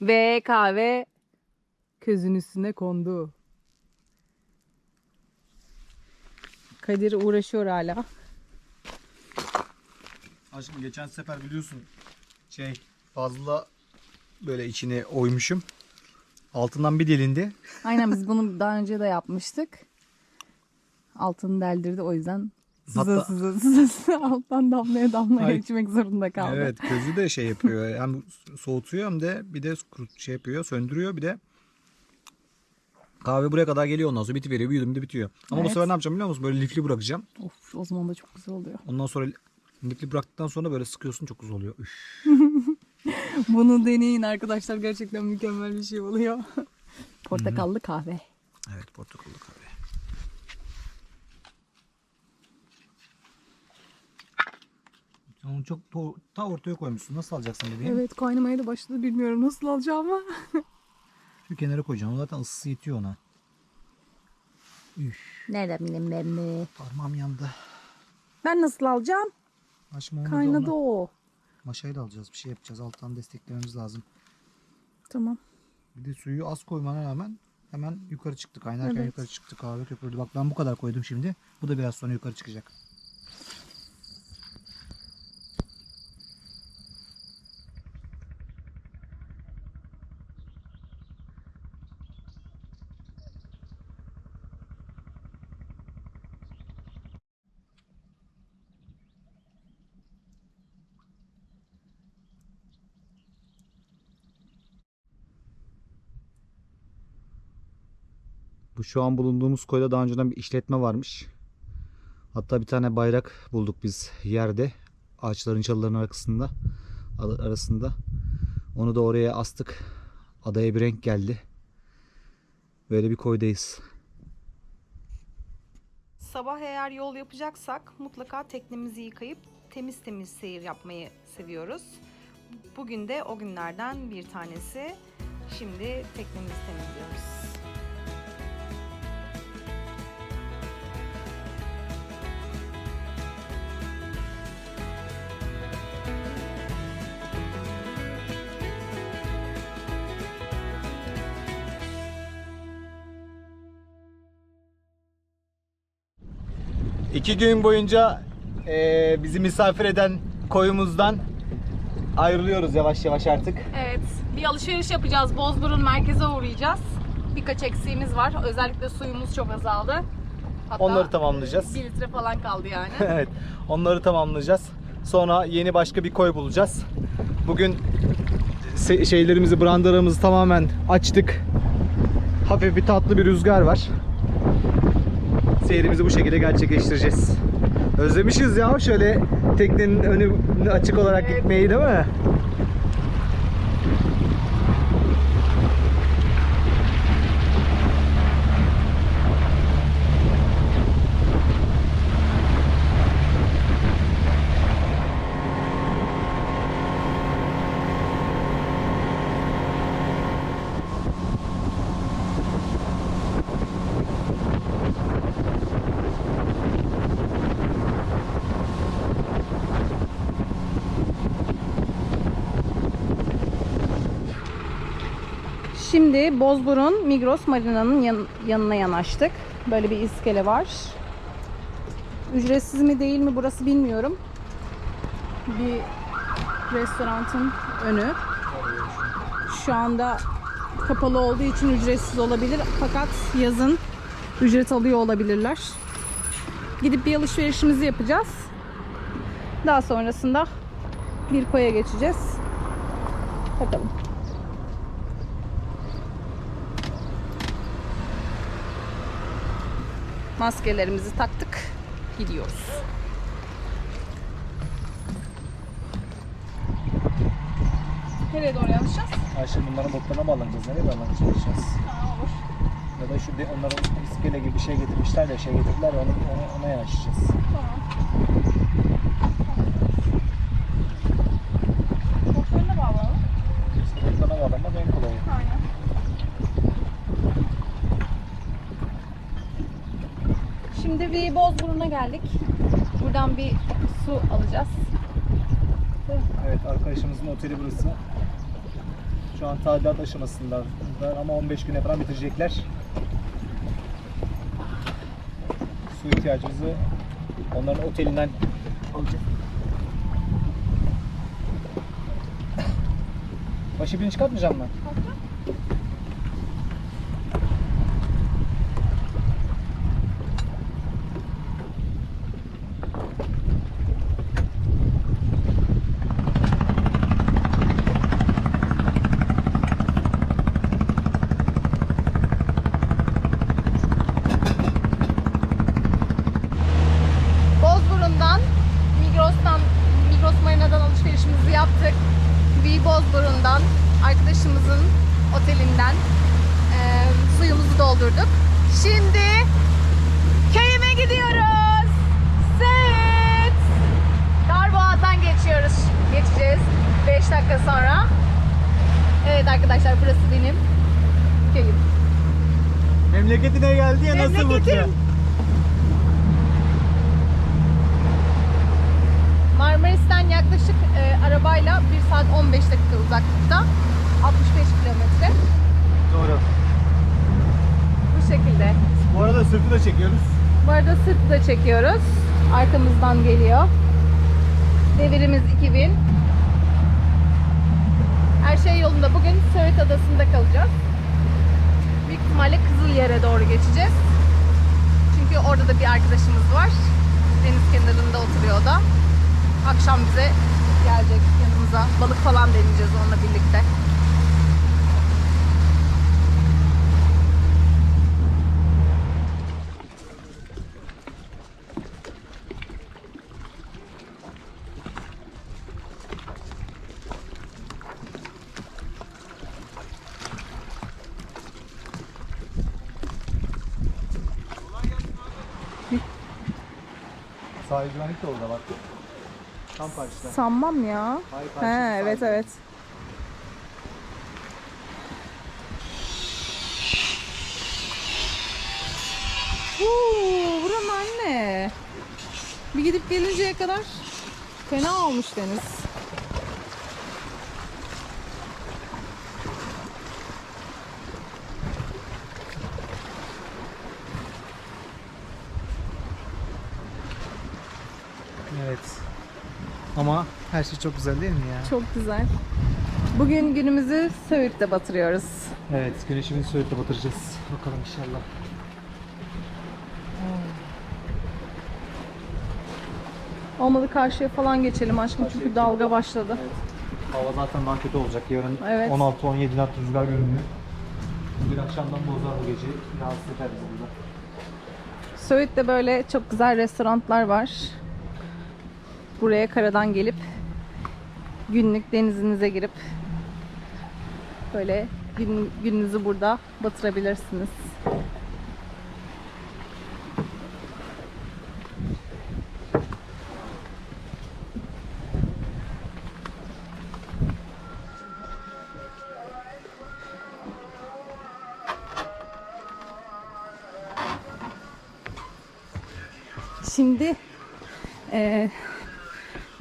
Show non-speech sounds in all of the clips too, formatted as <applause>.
Ve kahve közün üstüne kondu. Kadir uğraşıyor hala. Aşkım geçen sefer biliyorsun şey fazla böyle içine oymuşum. Altından bir delindi. Aynen biz bunu daha önce de yapmıştık. Altını deldirdi o yüzden sıza Hatta- sıza sıza sıza alttan damlaya damlaya Ay. içmek zorunda kaldı. Evet közü de şey yapıyor. <laughs> Hem soğutuyor hem de bir de şey yapıyor söndürüyor bir de kahve buraya kadar geliyor ondan sonra bitiveriyor bir yudumda bitiyor. Ama bu Evet. sefer ne yapacağım biliyor musun? Böyle lifli bırakacağım. Of o zaman da çok güzel oluyor. Ondan sonra lifli bıraktıktan sonra böyle sıkıyorsun çok güzel oluyor. Üf. <laughs> Bunu deneyin arkadaşlar gerçekten mükemmel bir şey oluyor. Portakallı kahve. Evet portakallı kahve. Onu çok to- ta ortaya koymuşsun. Nasıl alacaksın bebeğim? Evet kaynamaya da başladı bilmiyorum nasıl alacağımı. <laughs> Şu kenara koyacağım. O zaten ısısı yetiyor ona. Üf, Nereden bileyim ben de. parmağım yandı. Ben nasıl alacağım? Aşkım olmadı Kaynadı onu. o. Maşayı da alacağız. Bir şey yapacağız. Alttan desteklememiz lazım. Tamam. Bir de suyu az koymana rağmen hemen yukarı çıktı. Kaynarken Evet. yukarı çıktı. Kahve köpürdü. Bak ben bu kadar koydum şimdi. Bu da biraz sonra yukarı çıkacak. Bu şu an bulunduğumuz koyda daha önceden bir işletme varmış. Hatta bir tane bayrak bulduk biz yerde. Ağaçların çalıların arasında. arasında. Onu da oraya astık. Adaya bir renk geldi. Böyle bir koydayız. Sabah eğer yol yapacaksak mutlaka teknemizi yıkayıp temiz temiz seyir yapmayı seviyoruz. Bugün de o günlerden bir tanesi. Şimdi teknemizi temizliyoruz. İki gün boyunca eee, bizi misafir eden koyumuzdan ayrılıyoruz yavaş yavaş artık. Evet bir alışveriş yapacağız. Bozburun merkeze uğrayacağız. Birkaç eksiğimiz var. Özellikle suyumuz çok azaldı. Hatta Onları tamamlayacağız. 1 litre falan kaldı yani. <laughs> evet, onları tamamlayacağız. Sonra yeni başka bir koy bulacağız. Bugün şeylerimizi, brandalarımızı tamamen açtık. Hafif bir tatlı bir rüzgar var. Seyrimizi bu şekilde gerçekleştireceğiz. Özlemişiz ya şöyle teknenin önü açık olarak gitmeyi değil mi? Bozburun Migros Marina'nın yan- yanına yanaştık. Böyle bir iskele var. Ücretsiz mi değil mi burası bilmiyorum. Bir restoranın önü. Şu anda kapalı olduğu için ücretsiz olabilir. Fakat yazın ücret alıyor olabilirler. Gidip bir alışverişimizi yapacağız. Daha sonrasında bir koya geçeceğiz. Bakalım. Maskelerimizi taktık. Gidiyoruz. Nereye doğru yanlışacağız? Ayşe bunların botlarına bağlanacağız. Nereye bağlanacağız? çalışacağız? olur. Ya da şu de onların iskele gibi bir şey getirmişler de şey getirdiler ya, onu, ona, ona yanaşacağız. Tamam. Botlarına bağlayalım. Botlarına bağlanmak en kolayı. Aynen. Şimdi bir Bozburun'a geldik. Buradan bir su alacağız. Evet arkadaşımızın oteli burası. Şu an tadilat aşamasında ama 15 güne falan bitirecekler. Su ihtiyacımızı onların otelinden alacağız. Başı birini çıkartmayacağım mı? Bozburun'dan, Migros'tan, Migros Marina'dan alışverişimizi yaptık. Bir Bozburun'dan, arkadaşımızın otelinden eee, suyumuzu doldurduk. Şimdi köyüme gidiyoruz. Seyit. Darboğaz'dan geçiyoruz. Geçeceğiz 5 dakika sonra. Evet arkadaşlar burası benim köyüm. Memleketine geldi ya nasıl Memleketim. mutlu? Marmaris'ten yaklaşık e, arabayla 1 saat 15 dakika uzaklıkta. 65 kilometre. Doğru. Bu şekilde. Bu arada sırtı da çekiyoruz. Bu arada sırtı da çekiyoruz. Arkamızdan geliyor. Devirimiz 2000. Her şey yolunda. Bugün Söğüt Adası'nda kalacağız. Büyük ihtimalle Kızılyer'e doğru geçeceğiz. Çünkü orada da bir arkadaşımız var. Deniz kenarında oturuyor o da. Akşam bize gelecek yanımıza. Balık falan deneyeceğiz onunla birlikte. Sahil güvenlik de orada bak. Tam karşıda. Sanmam ya. Hayır, He, evet sahil. evet. Uuu, buranın anne. Bir gidip gelinceye kadar fena olmuş deniz. Evet. Ama her şey çok güzel değil mi ya? Çok güzel. Bugün günümüzü Söğüt'te batırıyoruz. Evet, güneşimizi Söğüt'te batıracağız. Bakalım inşallah. Olmadı karşıya falan geçelim aşkım çünkü dalga başladı. Hava zaten daha kötü olacak. Yarın Evet. 16-17 knot rüzgar görünüyor. Bugün akşamdan bozar bu gece. Rahatsız eder bizi burada. Söğüt'te böyle çok güzel restoranlar var. Buraya karadan gelip günlük denizinize girip böyle gün, gününüzü burada batırabilirsiniz.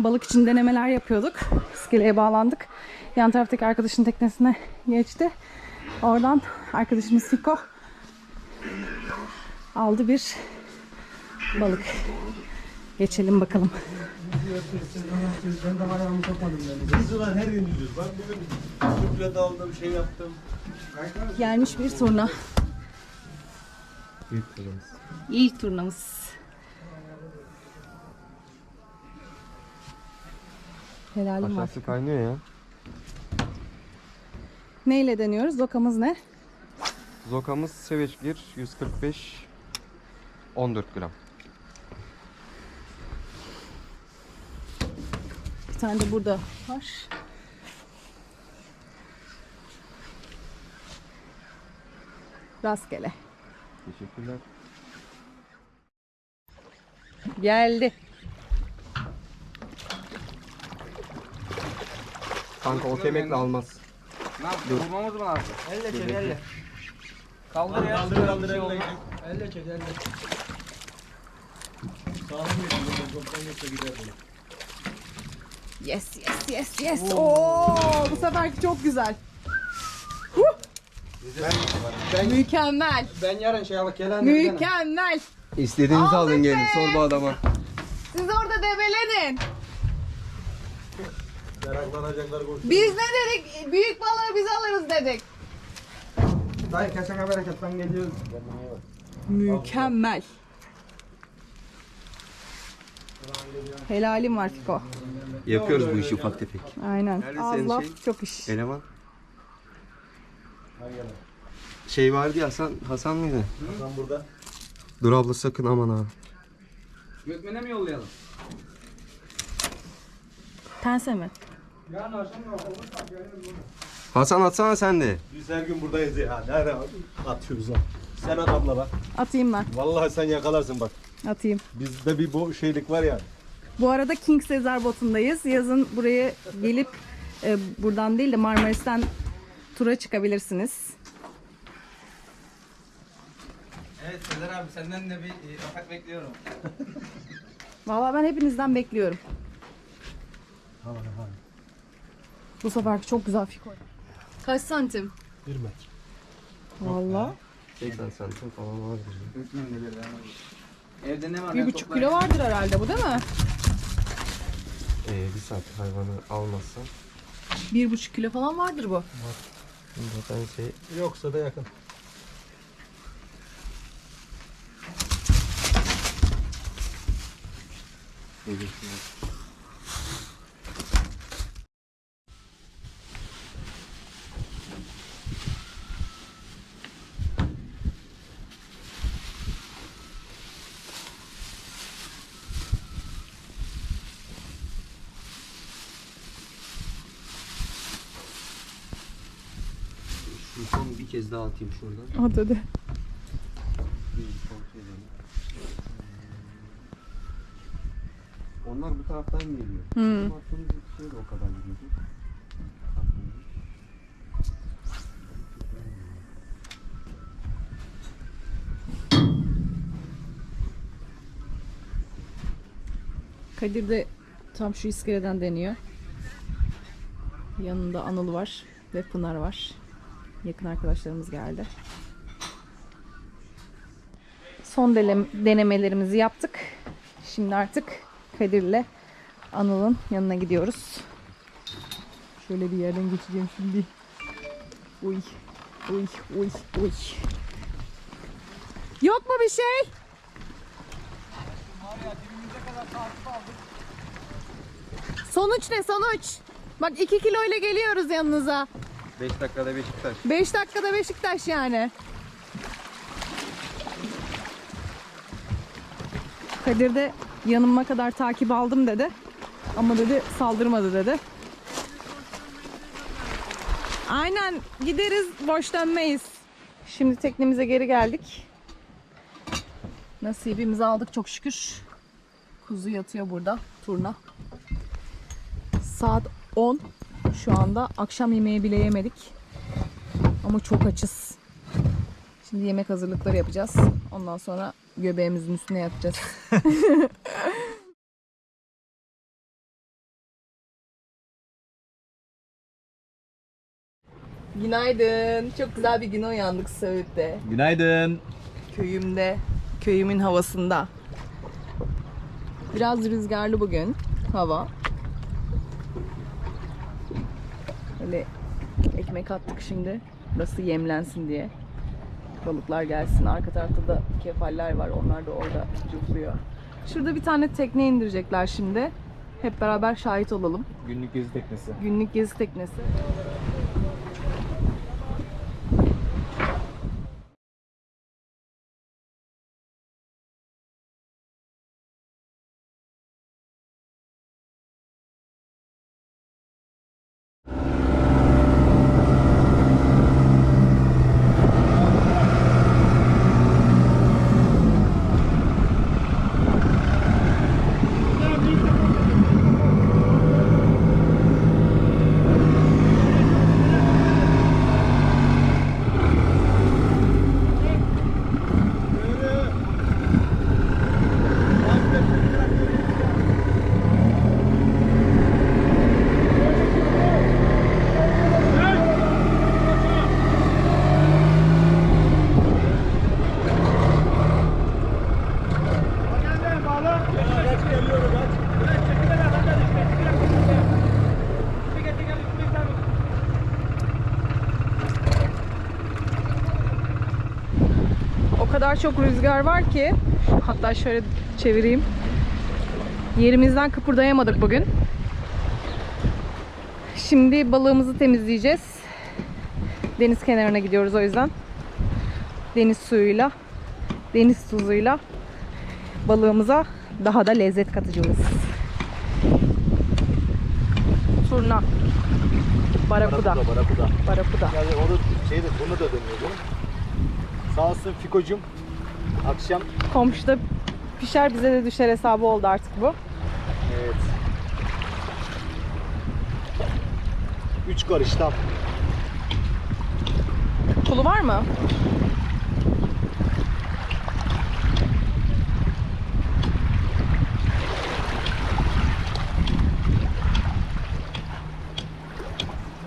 Balık için denemeler yapıyorduk. İskeleye bağlandık. Yan taraftaki arkadaşın teknesine geçti. Oradan arkadaşımız Siko aldı bir balık. Geçelim bakalım. Biz ulan her gün yüzüyoruz. Ben bugün tüple daldım, şey yaptım. Gelmiş bir turna. Büyük kılımız. İlk turnamız. Helalim var. Aşağısı kaynıyor ya. Neyle deniyoruz? Zokamız ne? Zokamız 1, 145, 14 gram. Bir tane de burada var. Rastgele. Teşekkürler. Geldi. Kanka o kemekle almaz. Ne yaptık? Vurmamız mı lazım? Elle çek elle. Kaldır ya. Kaldır kaldır elle. Elle çek elle. Sağlam geçiyor. Toptan geçse gider. Yes yes yes yes. Oo, bu seferki çok güzel. Mükemmel. Ben yarın şey alıp gelen Mükemmel. İstediğinizi Aldık alın gelin. Sor bu adama. Siz orada debelenin. Meraklanacaklar koşuyor. Biz ne dedik? Büyük balığı biz alırız dedik. Dayı kesene bereket ben geliyorum. Mükemmel. Helalim var Fiko. Yapıyoruz bu işi ufak tefek. Aynen. Nerede Az senin laf şey? çok iş. Eleman. Şey vardı ya Hasan, Hasan mıydı? Hasan burada. Dur abla sakın aman ha. Gökmen'e mi yollayalım? Pense mi? Hasan atsana sen de. Biz her gün buradayız ya. Nerede atıyoruz ha? Sen at abla bak. Atayım ben. Vallahi sen yakalarsın bak. Atayım. Bizde bir bu şeylik var ya. Bu arada King Caesar botundayız. Yazın buraya gelip e, buradan değil de Marmaris'ten tura çıkabilirsiniz. Evet Sezer abi senden de bir e, atak bekliyorum. Vallahi ben hepinizden bekliyorum. Bu sefer çok güzel fiko. Kaç santim? Bir metre. Vallahi 80 santim falan vardır. Evde ne var? bir buçuk kilo vardır herhalde bu değil mi? Ee, bir saat hayvanı almazsan Bir buçuk kilo falan vardır bu. zaten şey Yoksa da yakın. ne diyorsun? Şu son bir kez daha atayım şuradan. At hadi. Edelim. Onlar bu taraftan geliyor. Hmm. Şey de o kadar gidiyordu. Kadir de tam şu iskeleden deniyor. Yanında Anıl var ve Pınar var. Yakın arkadaşlarımız geldi. Son denemelerimizi yaptık. Şimdi artık Kadir'le Anıl'ın yanına gidiyoruz. Şöyle bir yerden geçeceğim şimdi. Uy, uy, uy, uy. Yok mu bir şey? Sonuç ne sonuç? Bak 2 kilo ile geliyoruz yanınıza. 5 dakikada Beşiktaş. 5 dakikada Beşiktaş yani. Kadir de yanıma kadar takip aldım dedi. Ama dedi saldırmadı dedi. Aynen gideriz boş dönmeyiz. Şimdi teknemize geri geldik. Nasibimizi aldık çok şükür. Kuzu yatıyor burada turna. Saat 10 şu anda. Akşam yemeği bile yemedik. Ama çok açız. Şimdi yemek hazırlıkları yapacağız. Ondan sonra göbeğimizin üstüne yatacağız. <laughs> Günaydın. Çok güzel bir güne uyandık Söğüt'te. Günaydın. Köyümde, köyümün havasında. Biraz rüzgarlı bugün hava. Böyle ekmek attık şimdi. Burası yemlensin diye. Balıklar gelsin. Arka tarafta da kefaller var. Onlar da orada cıplıyor. Şurada bir tane tekne indirecekler şimdi. Hep beraber şahit olalım. Günlük gezi teknesi. Günlük gezi teknesi. Çok rüzgar var ki hatta şöyle çevireyim. Yerimizden kıpırdayamadık bugün. Şimdi balığımızı temizleyeceğiz. Deniz kenarına gidiyoruz o yüzden. Deniz suyuyla, deniz tuzuyla balığımıza daha da lezzet katacağız. Turna. Barakuda. Barakuda. Barakuda. Yani onu şeyde bunu da dönüyordu. Sağ olsun Fiko'cum. Akşam Komşuda pişer bize de düşer hesabı oldu artık bu. evet. Üç karış tam. Kulu var mı?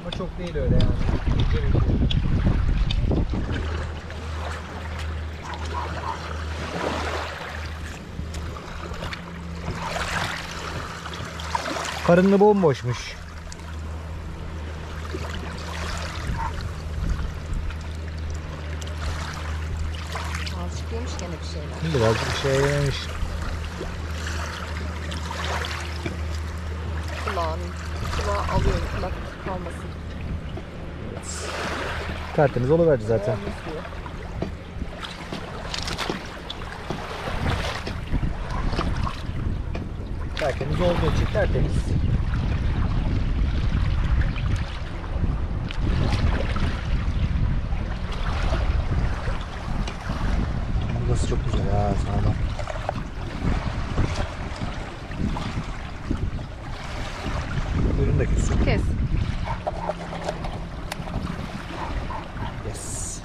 Ama çok değil öyle yani. Karınlı bomboşmuş. Azıcık yemiş gene bir şeyler. Birazcık bir şey yememiş. Kulağın. Kulağı alıyorum kulak kalmasın. Tertemiz oluverdi zaten. Tertemiz olduğu için tertemiz. Burası çok güzel ha sağlam. Ürün de küsün. Kes. Yes.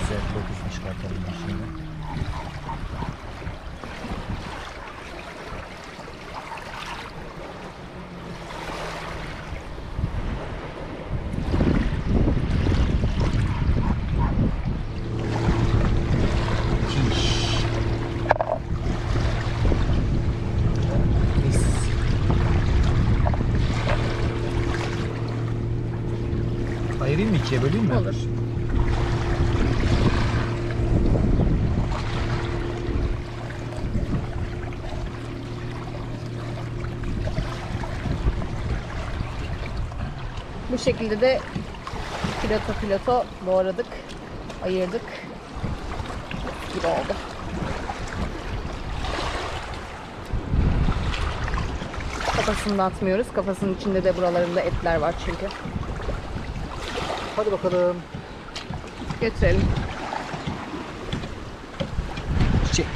Güzel dokuzmuş çıkartalım ben şimdi. Kiş. Mis. Ayırayım mı ikiye böleyim mi? Olur. Bu şekilde de piloto piloto doğradık, ayırdık gibi oldu. Kafasını da atmıyoruz. Kafasının içinde de buralarında etler var çünkü. Hadi bakalım. Götürelim. Çek.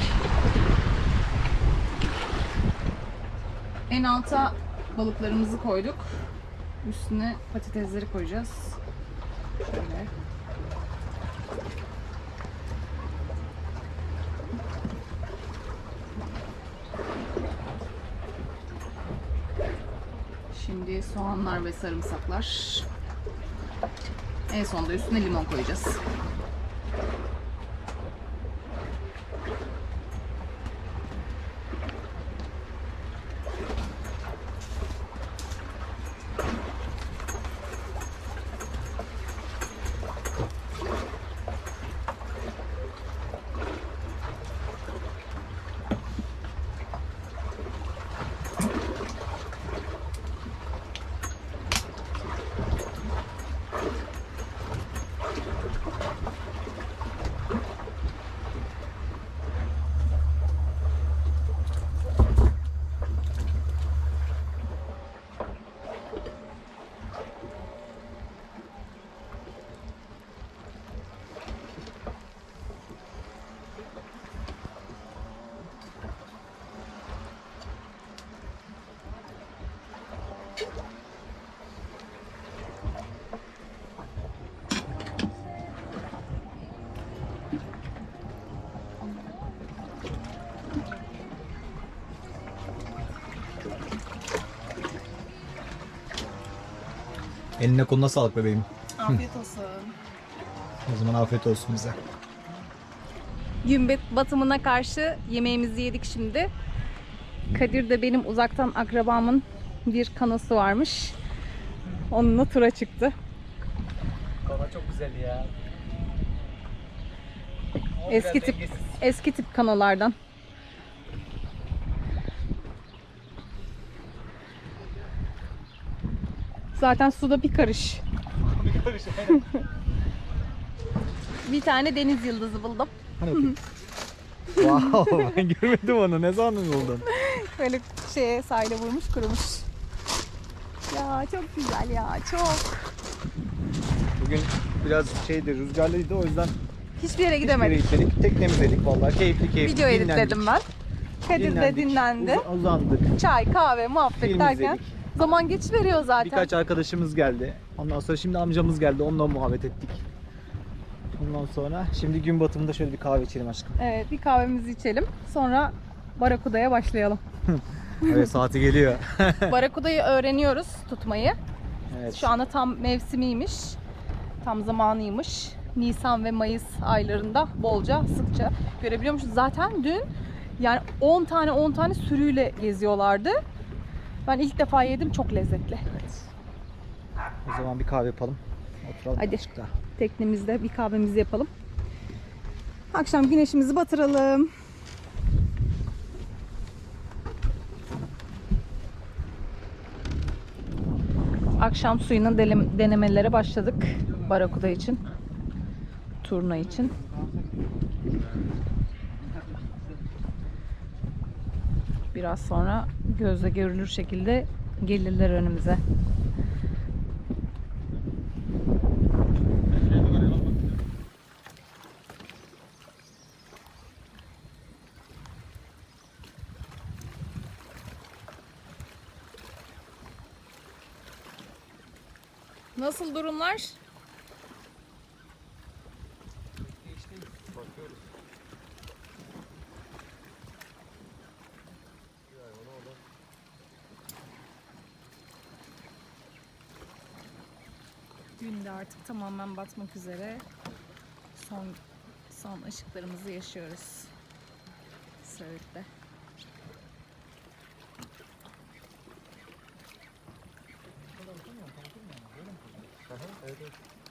En alta balıklarımızı koyduk. Üstüne patatesleri koyacağız. Şöyle. Şimdi soğanlar ve sarımsaklar. En sonunda üstüne limon koyacağız. Eline koluna sağlık bebeğim. Afiyet olsun. O zaman afiyet olsun bize. Gün bat- batımına karşı yemeğimizi yedik şimdi. Kadir de benim uzaktan akrabamın bir kanosu varmış. Onunla tura çıktı. Kana çok güzel ya. Eski tip eski tip kanolardan. Zaten suda bir karış. bir tane deniz yıldızı buldum. Hani bakayım. wow, ben görmedim onu. Ne zaman buldun? Böyle şeye sahile vurmuş kurumuş. Ya çok güzel ya çok. Bugün biraz şeydi, rüzgarlıydı o yüzden Hiçbir yere hiçbir yere gidemedik. gitmedik. Teknemizdedik vallahi keyifli keyifli. Video dinlendik. editledim ben. Kadir de Dinlendik, dinlendi. uz- uzandık. Çay, kahve, muhabbet Film derken izledik. Zaman geç veriyor zaten. Birkaç arkadaşımız geldi. Ondan sonra şimdi amcamız geldi. Onunla muhabbet ettik. Ondan sonra şimdi gün batımında şöyle bir kahve içelim aşkım. Evet bir kahvemizi içelim. Sonra Barakuda'ya başlayalım. <laughs> Evet saati geliyor. <laughs> Barakuda'yı öğreniyoruz tutmayı. Evet. Şu anda tam mevsimiymiş. Tam zamanıymış. Nisan ve Mayıs aylarında bolca sıkça görebiliyormuşuz. Zaten dün yani 10 tane 10 tane sürüyle geziyorlardı. Ben ilk defa yedim çok lezzetli. O zaman bir kahve yapalım. Oturalım Hadi. Teknemizde bir kahvemizi yapalım. Akşam güneşimizi batıralım. Akşam suyunun denemelere başladık. Barakuda için. Turna için. Biraz sonra gözle görülür şekilde gelirler önümüze. Nasıl durumlar? Gün de artık tamamen batmak üzere. Son son ışıklarımızı yaşıyoruz. Söğüt'te.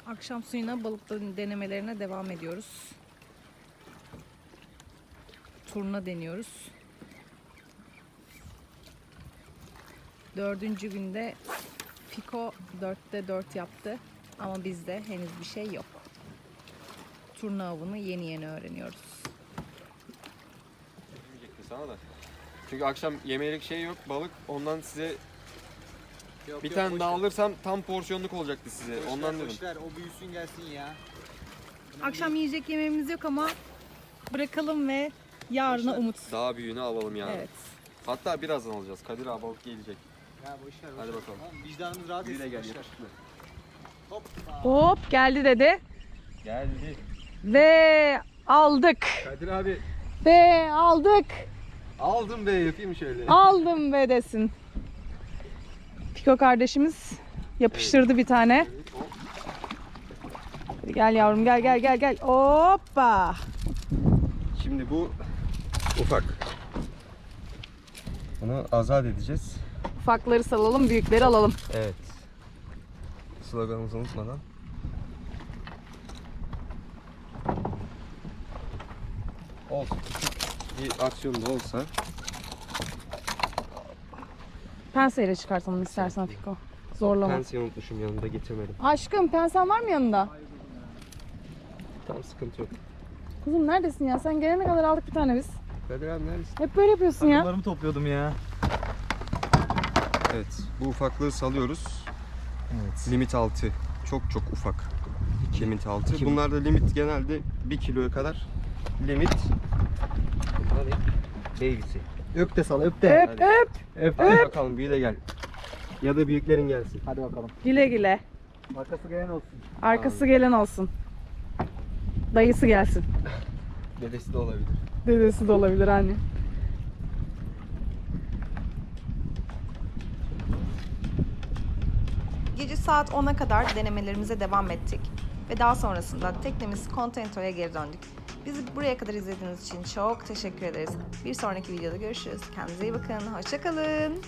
Akşam suyuna balık denemelerine devam ediyoruz. Turna deniyoruz. Dördüncü günde Fiko 4'te 4 yaptı ama bizde henüz bir şey yok. Turna avını yeni yeni öğreniyoruz. diyecektim sana da. Çünkü akşam yemelik şey yok balık ondan size bir tane daha alırsam tam porsiyonluk olacaktı size. ondan dedim. o büyüsün gelsin ya. Akşam yiyecek yemeğimiz yok ama bırakalım ve yarına umut. Daha büyüğünü alalım yani. Evet. Hatta birazdan alacağız. Kadir abi balık gelecek. Ya boş ver. Hadi bakalım. Vicdanımız rahat etsin. Boş ver. Yakışıklı. Hop geldi dedi Geldi. ve aldık. Kadir abi Ve aldık. aldım be yapayım şöyle. Aldım ve desin. Piko kardeşimiz yapıştırdı bir tane. Gel yavrum gel gel gel gel. Hoppa. Şimdi bu ufak. Bunu azat edeceğiz. Ufakları salalım, büyükleri alalım. Evet. Sloganımızı unutmadan. Olsun. Bir aksiyonda olsa Penseyle çıkartalım istersen Fiko. Zorlama. pensiye unutmuşum yanında getirmedim. Aşkım pensen var mı yanında? Tamam sıkıntı yok. Kuzum neredesin ya? Sen gelene kadar aldık bir tane biz. Kadir abi neredesin? Hep böyle yapıyorsun ya. Takımlarımı topluyordum ya. Evet bu ufaklığı salıyoruz. Evet. Limit altı. Çok çok ufak. Limit altı. Bunlarda limit genelde 1 kiloya kadar limit. Baby'si. Öp de sal öp de. Öp öp. Öp. Hadi bakalım büyü de gel. Ya da büyüklerin gelsin. Hadi bakalım. Güle güle. Arkası gelen olsun. Arkası gelen olsun. Dayısı gelsin. <laughs> Dedesi de olabilir. Dedesi de olabilir anne. Gece saat 10'a kadar denemelerimize devam ettik ve daha sonrasında teknemiz Contento'ya geri döndük. Bizi buraya kadar izlediğiniz için çok teşekkür ederiz. Bir sonraki videoda görüşürüz. Kendinize iyi bakın. Hoşçakalın.